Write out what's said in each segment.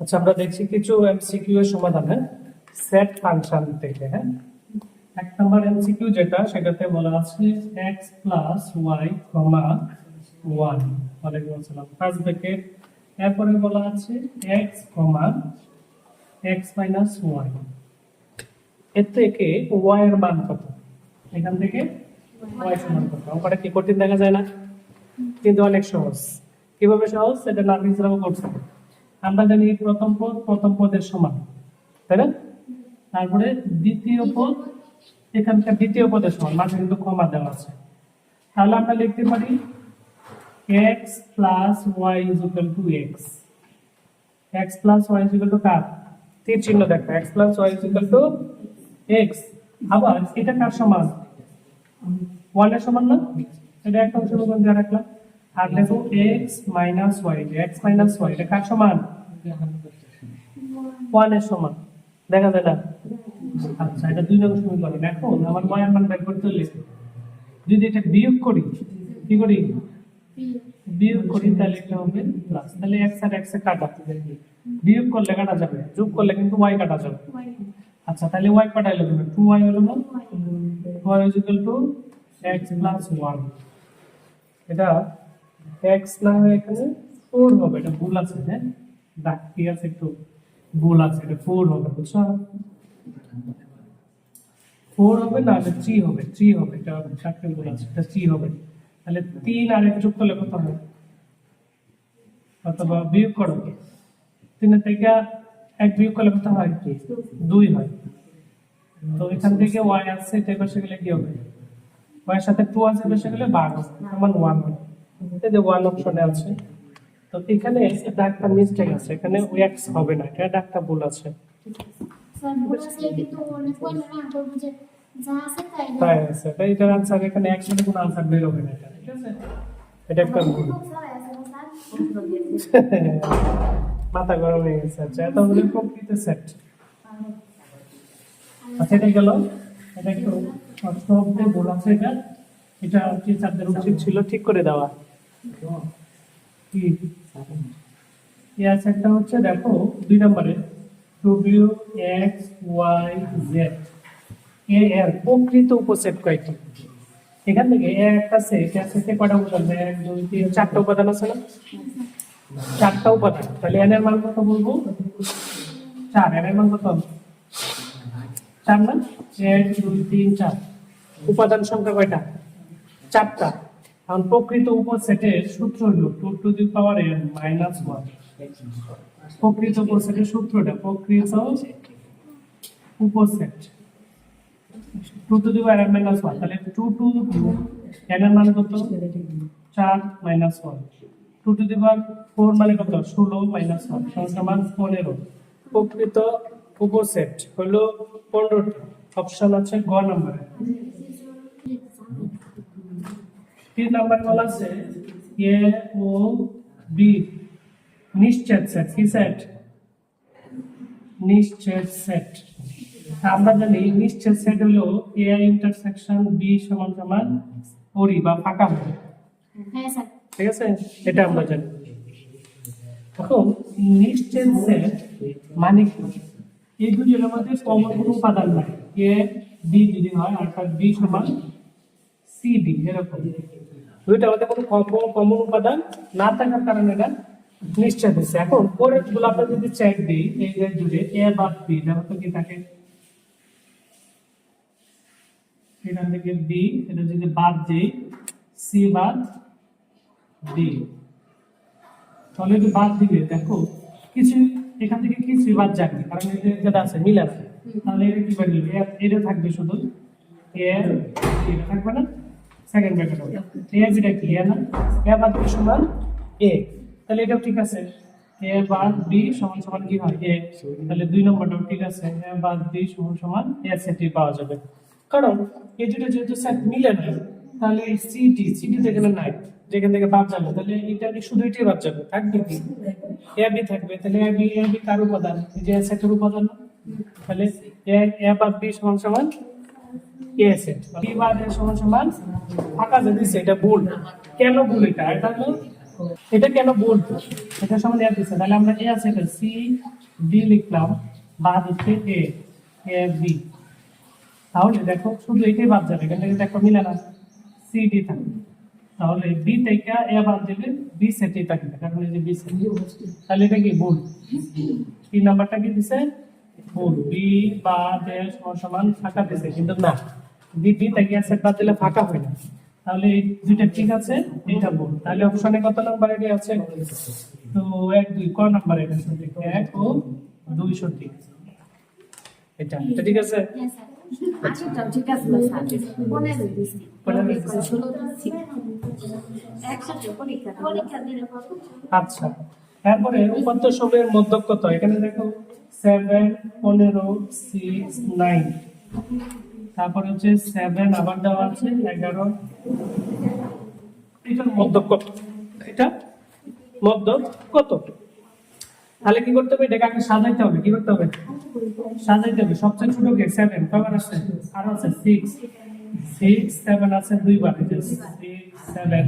আচ্ছা আমরা দেখছি কিছু এমসিকিউ এর সমাধান সেট ফাংশন থেকে হ্যাঁ? এক নম্বর এমসিকিউ যেটা, সেটাতে বলা আছে x plus Y comma one ওয়ালাইকুম আসসালাম ফার্স্ট ব্র্যাকেট এরপরে বলা আছে x comma x minus Y এর থেকে y এর মান কত? এখান থেকে y সমান কত? অঙ্কটা কি কঠিন দেখা যায় না? কিন্তু অনেক সহজ। কীভাবে সহজ? সেটা নার্গিসরাও করছে। আমরা জানি প্রথম পদ প্রথম পদের সমান তাই না? তারপরে দ্বিতীয় পদ এখানকার দ্বিতীয় পদের সমান মাঝে কিন্তু কমা দেওয়া আছে। তাহলে আমরা লিখতে পারি x plus Y is equal to X X plus Y is equal to কার? তীর চিহ্ন দেখো X plus Y is equal to X আবার এটা কার সমান? ওয়ানের সমান না? এটা একটা অংশ রাখলাম। আর দেখো X minus Y X minus Y এটা কার সমান? ওয়ানের সমান। দেখা যায় না? আচ্ছা এটা দুই নম্বর সমীকরণ। এখন আমার ওয়াই বের করতে হলে যদি এটা বিয়োগ করি, কি করি? বিয়োগ করি, তাহলে এটা হবে প্লাস তাহলে এক্স আর এক্স বিয়োগ করলে কাটা যাবে, যোগ করলে কিন্তু ওয়াই কাটা যাবে। আচ্ছা তাহলে ওয়াই কাটাইলে হবে। টু ওয়াই হলো না? Y is equal to X plus one এটা এক্স না হয়ে এখানে ফোর হবে, এটা ভুল আছে হ্যাঁ? দাগ কি একটু ভুল আছে, এটা ফোর হবে, বুঝছ? ফোর হবে না এটা থ্রি হবে থ্রি হবে, এটা চারটে ভুল আছে, এটা থ্রি হবে। তাহলে তিন আর এক যোগ করলে কত হবে? অথবা বিয়োগ করো। তিনের থেকে এক বিয়োগ করলে কত হয়? দুই হয়। তো এখান থেকে ওয়াই আসছে এটা বসে গেলে কি হবে? ওয়াই সাথে টু আছে বসে গেলে বারো সমান ওয়ান হয় এই যে ওয়ান অপশনে আছে তো এখানে ডাকটা মিস্টেক আছে এখানে এক্স হবে না এটা ডাকটা ভুল আছে। তাই না? তাই আছে তাই এটার আনসার এখানে একসাথে কোনো আনসার বের হবে না এটা ঠিক আছে। এটা একটা ভুল। মাথা গরম হয়ে গেছে। আচ্ছা হলো প্রকৃত সেট আচ্ছা এটা গেল। এটা একটু কষ্ট হবে ভুল আছে এটা। এটা টিচারদের উচিত ছিল ঠিক করে দেওয়া। কি? ইয়াস একটা হচ্ছে দেখো দুই নম্বরে। W X Y Z A এর প্রকৃত উপসেট কয়টি? এখান থেকে এ একটা সেট এর থেকে কয়টা উপাদান এক দুই তিন চারটা উপাদান আছে না? চারটা উপাদান। তাহলে এন এর মান কত বলব? চার। এন এর মান কত? চার না? এক দুই তিন চার। উপাদান সংখ্যা কয়টা? চারটা। এখন প্রকৃত উপসেটের সূত্র হলো two to the power N minus one প্রকৃত উপসেটের সূত্রটা প্রকৃত উপসেট। Two to the power N minus one তাহলে টু টু এর মান কত? চার minus one two to the power four মানে কত? ষোলো মাইনাস ওয়ান সমান পনেরো। প্রকৃত উপসেট হলো পনেরোটা। অপশন আছে গ নম্বরে। নাম্বার বলা আছে? এ ও বি নিশ্চেদ সেট কি সেট নিশ্চেদ সেট আমরা জানি নিশ্চেদ সেট হলো এ ইন্টারসেকশন বি সমান সমান পরি বা ফাঁকা হবে হ্যাঁ ঠিক আছে? এটা আমরা জানি। এখন নিশ্চেদ সেট মানে কি? এই দুটোর মধ্যে কমন কোনো উপাদান নাই। এ বি যদি হয় অর্থাৎ বি সমান সি ডি এরকম। দুইটা মধ্যে কোনো কমন উপাদান না থাকার কারণে এটা নিশ্চয় হচ্ছে এখন পরেরগুলো আমরা যদি চেক দিই এই যে জুড়ে এ বাদ বি যেমন তো কি থাকে? এখান থেকে বি এটা যদি বাদ দিই সি বাদ ডি তাহলে যদি বাদ দিবে দেখো কিছু এখান থেকে কিছু বাদ যাবে কারণ যে যেটা আছে মিল আছে। তাহলে এটা কি বাদ দিবে? এটা থাকবে শুধু এ এটা থাকবে না? সেকেন্ড ব্র্যাকেট হবে এ বিটা কি? এ না? এ বাদ বি সমান এ তাহলে এটাও ঠিক আছে। এ বাদ বি সমান সমান কি হয়? এ তাহলে দুই নম্বরটাও ঠিক আছে। এ বাদ বি সমান সমান এ সেটই পাওয়া যাবে। কারণ এই দুটো যেহেতু সেট মিলে না, তাহলে সিটি সিটি যেখানে নাই। যেখান থেকে বাদ যাবে, তাহলে এটা কি শুধু এটাই বাদ যাবে। থাকবে কি? এ বি থাকবে। তাহলে এ বি এ বি কার উপাদান? যে সেটের উপাদান। তাহলে এ এ বাদ বি সমান সমান এ সেট বি বাদ এ সমান সমান ফাঁকা যদি সেটা ভুল কেন ভুল এটা? এটা হলো এটা কেন বলব এটা সমান এ দিচ্ছে তাহলে আমরা এ আছে সি ডি লিখলাম। বাদ হচ্ছে এ এ বি তাহলে দেখো, শুধু এটাই বাদ যাবে। এখান থেকে দেখো মিলে না। সি ডি থাকবে। তাহলে বি থেকে এ বাদ দিলে বি সেটই থাকবে। কারণ এই যে বি সেট তাহলে এটা কি ভুল তিন নাম্বারটা কি দিছে? বি বা সমান ফাঁকা দিছে কিন্তু না। বি থেকে বাদ দিলে ফাঁকা হয় না? তাহলে এই দুইটা ঠিক আছে এটা ভুল। তাহলে অপশনে কত নাম্বার এটি আছে? তো এক দুই ক নাম্বার এটা সঠিক এক ও দুই সঠিক। এটা এটা ঠিক আছে? হ্যাঁ ঠিক আচ্ছা। তারপরে উপাত্ত সমূহের মধ্যক কত? এখানে দেখো সেভেন পনেরো সিক্স নাইন তারপরে হচ্ছে সেভেন আবার দেওয়া আছে, এগারো। এটার মধ্যক কত? এটা মধ্যক কত? তাহলে কি করতে হবে? এটাকে আগে সাজাইতে হবে, কি করতে হবে? সাজাইতে হবে। সবচেয়ে ছোট কে? সেভেন কবার আছে আরও আছে সিক্স সিক্স সেভেন আছে দুইবার। সিক্স সেভেন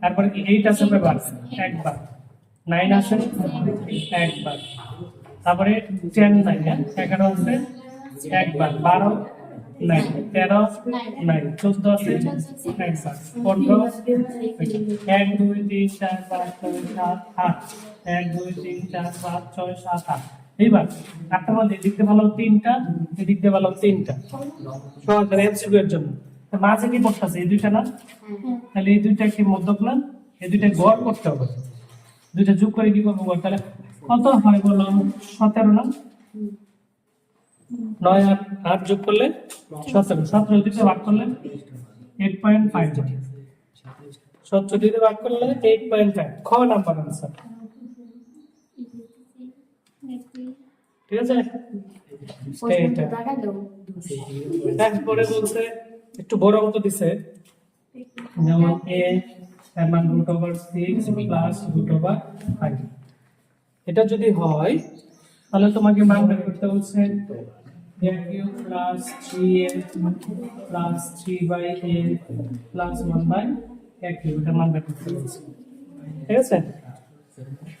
তারপরে কি এইট আছে? কয়বার? একবার। নাইন আছে, একবার। তারপরে টেন নাই এগারো আছে, একবার বারো তেরো চোদ্দ আছে একবার পনেরো এক, দুই, তিন, চার, পাঁচ, ছয়, সাত, আট। এক, দুই, তিন, চার, পাঁচ, ছয়, সাত, আট। এইবার আটটা মধ্যে এদিক দিয়ে ভালো তিনটা এদিক দিয়ে ভালো তিনটা। মাঝে কি পড়তেছে এই দুইটা না? তাহলে এই দুইটা কি মধ্যক না? এই দুইটা গড় করতে হবে। দুইটা যোগ করে কি করব? তাহলে কত হয় বলো? সতেরো না? নয় আট আট যোগ করলে সতেরো। সতেরো দিতে ভাগ করলে এইট পয়েন্ট ফাইভ সতেরো দিতে ভাগ করলে এইট পয়েন্ট ফাইভ খ নাম্বার আনসার ঠিক আছে? তারপরে বলছে, একটু বড় অঙ্ক দিছে। যেমন এ এর মান root over six plus root over five এটা যদি হয়, তাহলে তোমাকে মান বের করতে বলছে A cube plus three A plus three by A plus one by A cube এটা করতে বলছে ঠিক আছে?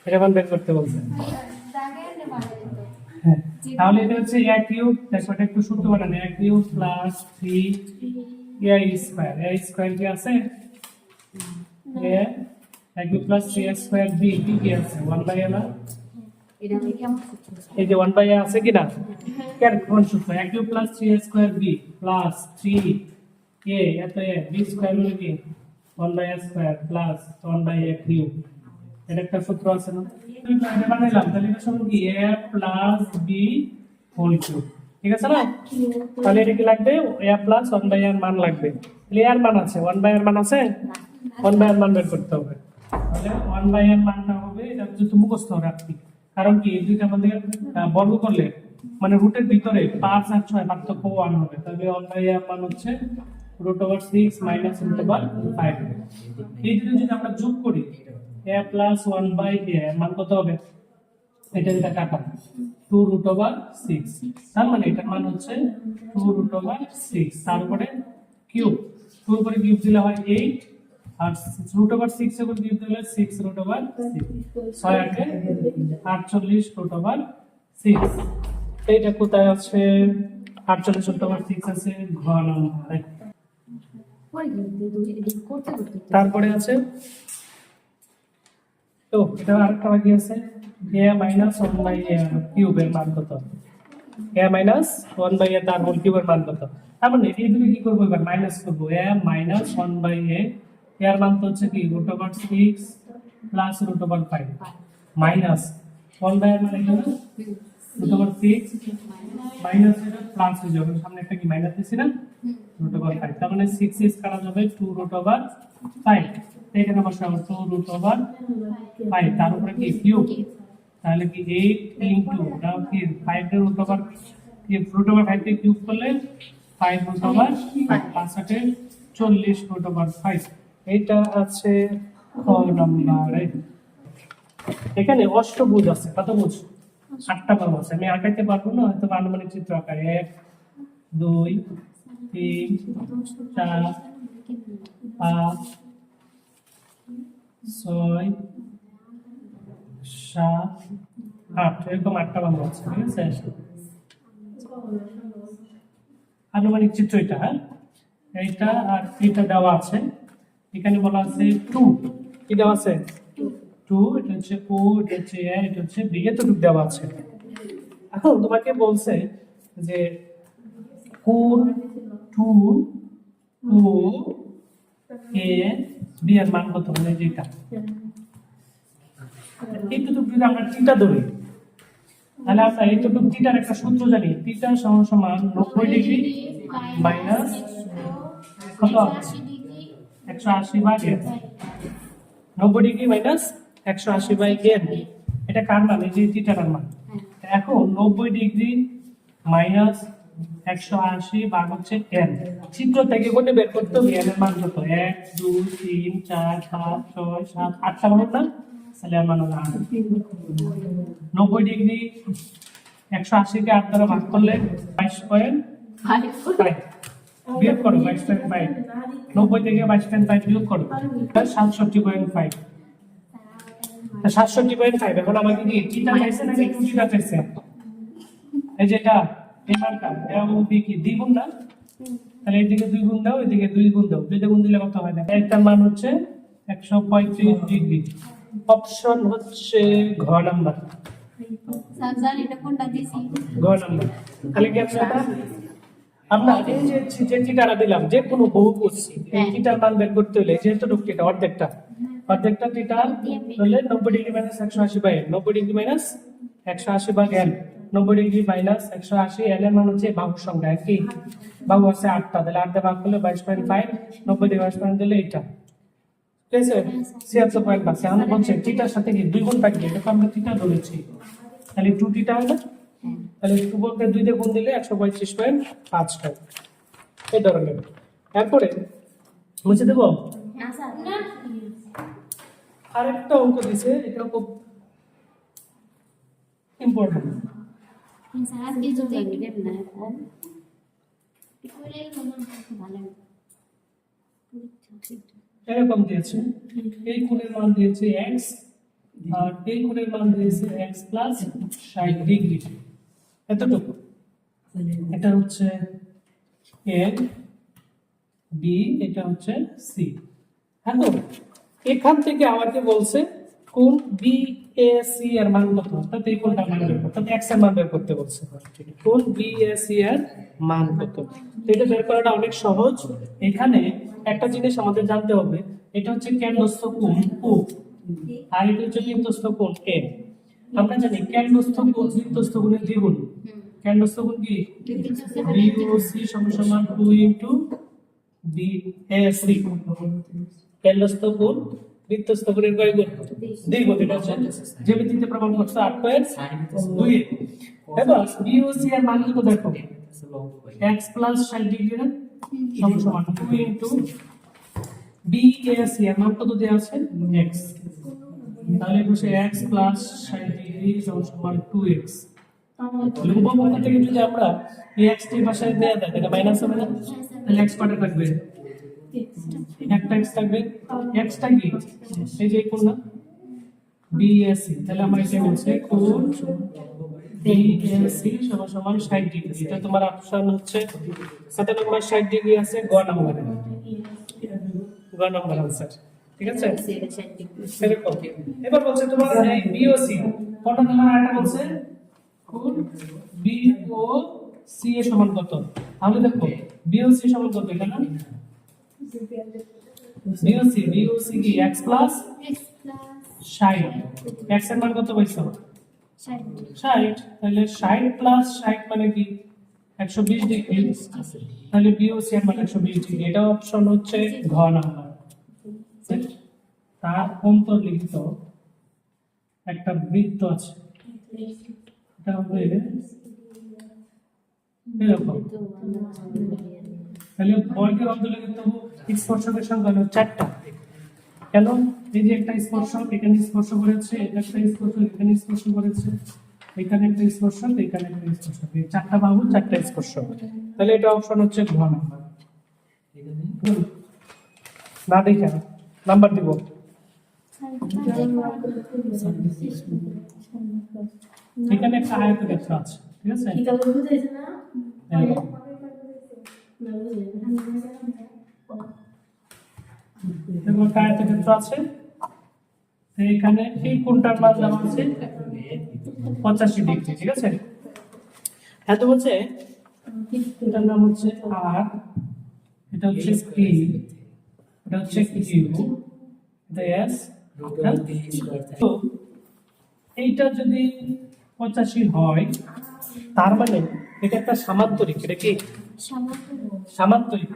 এটা করতে হ্যাঁ তাহলে এটা হচ্ছে এ একটু প্লাস থ্রি স্কয়ার স্কয়ার কি আছে? Cube plus three A square B B কি আছে ওয়ান বাই এ না এই যে ওয়ান বাই এ আছে কি না? কেন কোন সূত্র? A cube plus three A square B plus three A এত এ বি স্কয়ার মানে কি? One by A square plus one by A cube এটা একটা সূত্র আছে না? এটা বানাইলাম তাহলে এটা সমান কি? A plus B whole cube ঠিক আছে না? তাহলে এটা কি লাগবে? এ প্লাস ওয়ান বাই এর মান লাগবে। তাহলে এর মান আছে ওয়ান বাই এর মান আছে? ওয়ান বাই এর মান বের করতে হবে। তাহলে ওয়ান বাই এর মানটা হবে, এটা যদি মুখস্থ রাখি কারণ কি, এই দুইটা আমাদের বর্গ করলে মানে রুটের ভিতরে পাঁচ আর ছয় পার্থক্য ওয়ান হবে। তাহলে ওয়ান বাই এর মান হচ্ছে root over six minus root over five এই দুটো যদি আমরা যোগ করি A plus one by A মান কত হবে? এটা যেটা কাটা টু রুট ওভার সিক্স তার মানে এটার মান হচ্ছে টু রুট ওভার সিক্স তারপরে কিউব টু উপরে কিউব দিলে হয় এইট আটচল্লিশ রুট সিক্স এইটা কোথায় আছে? আটচল্লিশ আছে তারপরে আছে তো এটা আরেকটা বাকি আছে। এ মাইনাস ওয়ান বাই কিউবের মান কত? A minus one by A তার হোল কিউবের মান কত? তার মানে এই দুটো কি করব? এবার মাইনাস করব। A minus one by A এর মান তো হচ্ছে কি root over six plus root over five minus one by মানে এখানে root over six minus plus হয়ে যাবে। সামনে একটা কি মাইনাস না রুট ওভার ফাইভ তার মানে সিক্স ইজ কাটা যাবে টু রুট ওভার ফাইভ এখানে বসাবো টু রুট ওভার ফাইভ তার উপরে কি কিউব তাহলে কি এইট ইন্টু কি five root over root over five কে কিউব করলে ফাইভ রুট ওভার ফাইভ পাঁচ চল্লিশ রুট ওভার ফাইভ এইটা আছে খ নম্বরে। এখানে অষ্টভুজ আছে কত বুঝ আটটা বাবু আছে। আমি আঁকাইতে পারব না, হয়তো আনুমানিক চিত্র আকারে এক, দুই, তিন, চার, পাঁচ, ছয়, সাত, আট। এরকম আটটা বাংলা আছে, ঠিক আছে? আনুমানিক চিত্র এটা হ্যাঁ? এইটা আর এইটা দেওয়া আছে। এখানে বলা আছে টু। কি দেওয়া আছে? টু, এটা হচ্ছে ও, এটা হচ্ছে এ, এটা হচ্ছে বি, এতটুকু দেওয়া আছে। এখন তোমাকে বলছে যে কোন টু, ও, এ, বি এর মান কত? মানে যেটা এইটুকু যদি আমরা টিটা ধরি, তাহলে আমরা এইটুকু টিটার একটা সূত্র জানি। টিটা সমান সমান নব্বই ডিগ্রি মাইনাস কত? ডিগ্রি একশো আশি বাই এন নব্বই ডিগ্রি মাইনাস একশো আশি বাই এন এটা কার মান? এই যে টিটার মান। এখন নব্বই ডিগ্রি মাইনাস একশো আশি ভাগ হচ্ছে এন চিত্র থেকে কোনটা বের করতে হবে। এর মান কত? এক দুই তিন চার পাঁচ ছয় সাত আটটা মান না? তাহলে এর মান হলো আট। নব্বই ডিগ্রি একশো আশিকে আট দ্বারা ভাগ করলে বাইশ পয়েন্ট ফাইভ বিয়োগ করো বাইশ পয়েন্ট ফাইভ নব্বই থেকে বাইশ পয়েন্ট ফাইভ বিয়োগ করো। সাতষট্টি পয়েন্ট ফাইভ সাতষট্টি পয়েন্ট ফাইভ এখন আমাকে কি টিটা চাইছে নাকি টুটিটা চাইছে? এই যেটা মানটা এটা বলতে কি দ্বিগুণ না? তাহলে এদিকে দুই গুণ দাও এদিকে দুই গুণ দাও। দুইটা গুণ দিলে কত হয়? না একটা মান হচ্ছে একশো পঁয়ত্রিশ ডিগ্রি। অপশন হচ্ছে ঘ নাম্বার। ঘ নাম্বার। তাহলে কি এটা আমরা এই যে যে দিলাম যে কোনো বহু করছি এই টিটার মান বের করতে হলে যেহেতু টিটা অর্ধেকটা অর্ধেকটা টিটা হলে নব্বই ডিগ্রি মাইনাস একশো আশি বাই এন নব্বই ডিগ্রি মাইনাস একশো আশি বাই এন নব্বই ডিগ্রি মাইনাস একশো আশি এন এর মান হচ্ছে বাহুর সংখ্যা কি? বাহু আছে আটটা তাহলে আটটা ভাগ করলে বাইশ পয়েন্ট ফাইভ নব্বই ডিগ্রি বাইশ পয়েন্ট দিলে এইটা। ঠিক আছে? ছিয়াত্তর পয়েন্ট পাঁচ। আমরা বলছে টিটার সাথে কি দুই গুণ থাকবে এটা আমরা টিটা ধরেছি। তাহলে টু টিটা হবে তাহলে টু বলতে দুই দিয়ে গুণ দিলে একশো পঁয়ত্রিশ পয়েন্ট পাঁচ হয় এই ধরনের। এরপরে মুছে দেবো? আরেকটা অঙ্ক দিছে এটা খুব ইম্পর্টেন্ট মনে ভালো। এরকম দিয়েছে। এই কোণের মান দিয়েছে এক্স আর এই কোণের মান দিয়েছে এক্স প্লাস ষাট ডিগ্রি এতটুকু। এটা হচ্ছে এ বি, এটা হচ্ছে সি। এখন এখান থেকে আমাকে বলছে কোন বি, এ, সি এর মান কত? অর্থাৎ এই কোনটা মান বের করতে এক্সের মান বের করতে বলছে। কোন বি, এ, সি এর মান কত? এটা বের করাটা অনেক সহজ। এখানে একটা জিনিস আমাদের জানতে হবে। এটা হচ্ছে কেন্দ্রস্থ কোণ ও। আর এটা হচ্ছে বৃত্তস্থ কোণ এ আমরা জানি কেন্দ্রস্থ কোণ বৃত্তস্থ কোণের দ্বিগুণ। কেন্দ্রস্থ কোণ কি? বি ও সি সমান সমান two into B A C কেন্দ্রস্থ কোণ বৃত্তস্থ কোণের কয় গুণ? দ্বিগুণ। এটা হচ্ছে জ্যামিতিতে প্রমাণ করছে আট পয়েন্ট দুই। এবার ও সি এর মান কত দেখো। এক্স প্লাস ষাট ডিগ্রি না? সমান সমান two into B A C এর মান কত দেওয়া আছে? এক্স তাহলে বসে এক্স প্লাস ষাট ডিগ্রি সমান টু এক্স থেকে যদি আমরা এই এক্স টি পাশে দেয়া দেয় এটা মাইনাস হবে না? তাহলে এক্স কটা থাকবে। একটা এক্স থাকবে। এক্সটা কি? এই যে কোন না? বিএসসি তাহলে আমরা এটা বলছে সমান ডিগ্রি তোমার অপশন হচ্ছে সাত নম্বর ষাট ডিগ্রি আছে, গ নম্বর। গ নম্বর আনসার ঠিক আছে? এরকম এবার বলছে তোমার এই বিওসি কোনটা তোমার আরেকটা বলছে কোণ বিও সি এর সমান কত? তাহলে দেখো বিওসি সমান কত এখানে? B O C B O C কি x plus X plus 60 x এর মান কত পাইছো? ষাট। 60 তাহলে 60 প্লাস 60 মানে কি? 120 ডিগ্রি। তাহলে বিওসি এর মান 120 ডিগ্রি। এটা অপশন হচ্ছে ঘ নাম্বার। তার অন্তর্লিখিত একটা বৃত্ত আছে। এটা হবে এরকম। তাহলে বর্গের অন্তর্লিখিত স্পর্শকের সংখ্যা হলো চারটা। কেন? এই যে একটা স্পর্শক এখানে স্পর্শ করেছে এটা একটা স্পর্শক এখানে স্পর্শ করেছে এখানে একটা স্পর্শক এখানে একটা স্পর্শক। এই চারটা বাহু চারটা স্পর্শক। তাহলে এটা অপশন হচ্ছে ঘ নাম্বার না দেখে নাম্বার দিব। এখানে একটা আয়তক্ষেত্র আছে, ঠিক আছে? একটা আয়তক্ষেত্র আছে। এখানে এই কোনটার মান দেওয়া আছে ডিগ্রি, ঠিক আছে? এত বলছে, এটার নাম হচ্ছে আর, এটা হচ্ছে পি এটা হচ্ছে এস এইটা যদি পঁচাশি হয়, তার মানে এটা একটা সামান্তরিক, এটা কি? সামান্তরিক।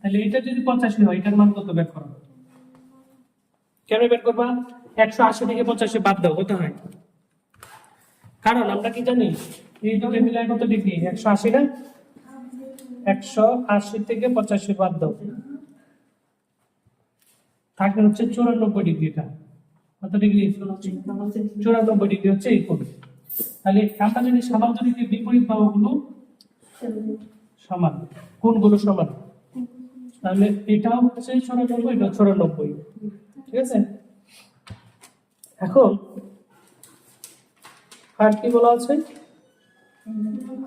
তাহলে এটা যদি পঁচাশি হয়, এটার মান কত বের করো? কেন বের করবা? একশো আশি থেকে পঁচাশি বাদ দাও কত হয়। কারণ আমরা কি জানি, এই দুটো মিলায় কত ডিগ্রি? একশো আশি না? একশো আশি থেকে পঁচাশি বাদ দাও। থাকে হচ্ছে চুরানব্বই ডিগ্রি এটা কত ডিগ্রি চুরানব্বই ডিগ্রি হচ্ছে এই কোণ। তাহলে আমরা যদি সামান্তরিকের বিপরীত বাহুগুলো সমান। কোনগুলো সমান। তাহলে এটাও হচ্ছে চুরানব্বই, এটা চুরানব্বই। ঠিক আছে? এখন আর কি বলা আছে?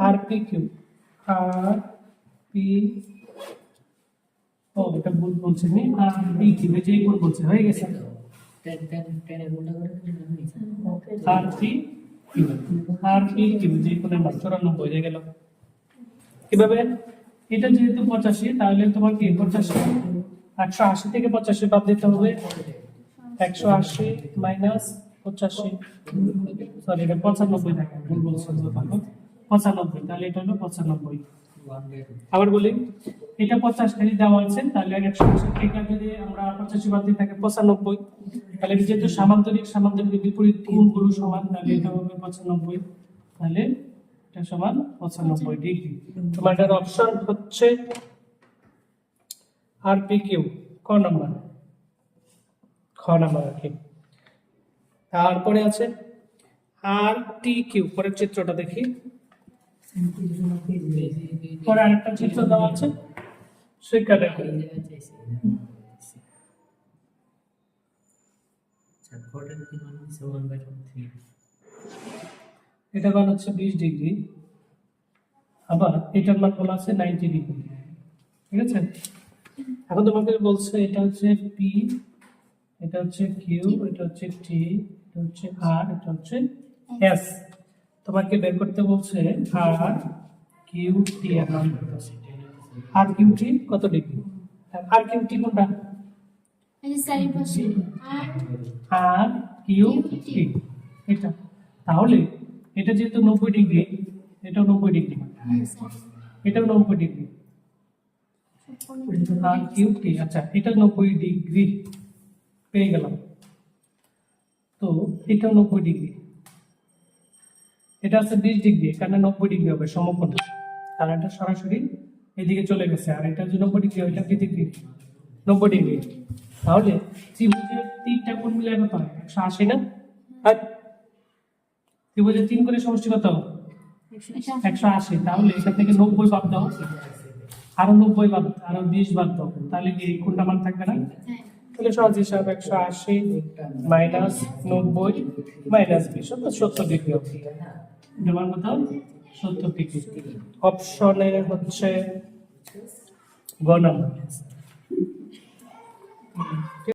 R P Q. R P O, এটা ভুল বলছে আর পি কিউ যে কোন বলছে, হয়ে গেছে। আর কিউ আর পি কিউ যে কোনের মান চুরানব্বই হয়ে গেল কীভাবে এটা যেহেতু পঁচাশি তাহলে তোমার কি পঁচাশি একশো আশি থেকে পঁচাশি বাদ দিতে হবে একশো আশি মাইনাস পঁচাশি সরি এটা পঁচানব্বই থাকে ভুল বলছি পঁচানব্বই তাহলে এটা হলো পঁচানব্বই আবার বলি এটা পঞ্চাশ কেজি দেওয়া আছে তাহলে একশো থেকে যদি আমরা পঁচাশি বাদ দিয়ে থাকে পঁচানব্বই তাহলে যেহেতু সামান্তরিক সামান্তরিক বিপরীত কোণগুলো সমান তাহলে এটা হবে পঁচানব্বই তাহলে এটা সমান পঁচানব্বই ডিগ্রি। তোমার এটার অপশন হচ্ছে আর পি কিউ ক নাম্বার? খ নাম্বার আর কি। তারপরে আছে আর টি কিউ পরের চিত্রটা দেখি। পরে আরেকটা চিত্র দেওয়া আছে। শিক্ষা দেখো এটা মান হচ্ছে বিশ ডিগ্রি। আবার এটার মান বলা আছে নাইনটি ডিগ্রি। ঠিক আছে? এখন তোমাকে বলছে এটা হচ্ছে পি এটা হচ্ছে কিউ এটা হচ্ছে টি এটা হচ্ছে আর এটা হচ্ছে এস তোমাকে বের করতে বলছে আর কিউ টি এর মান কত আর কিউ টি কত ডিগ্রি আর কিউ টি কোনটা আর কিউ টি এটা। তাহলে এটা যেহেতু নব্বই ডিগ্রি এটাও নব্বই ডিগ্রি এটাও নব্বই ডিগ্রি আর কিউ টি আচ্ছা এটা নব্বই ডিগ্রি পেয়ে গেলাম। তো এটাও নব্বই ডিগ্রি এটা আছে বিশ ডিগ্রি এখানে নব্বই ডিগ্রি হবে সমকোণ। কারণ এটা সরাসরি এদিকে চলে গেছে, আর এটা যে নব্বই ডিগ্রি, ওইটা কি ডিগ্রি? নব্বই ডিগ্রি। তাহলে ত্রিভুজের তিনটা কোণ মিলে কত হয়? একশো আশি না? আর ত্রিভুজের তিন করে সমষ্টি কত? একশো আশি। তাহলে এখান থেকে নব্বই বাদ দাও। আরও নব্বই বাদ, আরও বিশ বাদ দাও। তাহলে কি কোনটা মান থাকবে না? তাহলে সহজ হিসাব, একশো আশি মাইনাস নব্বই মাইনাস বিশ সত্তর ডিগ্রি মান কত? ডিগ্রি অপশনে হচ্ছে গ নাম্বার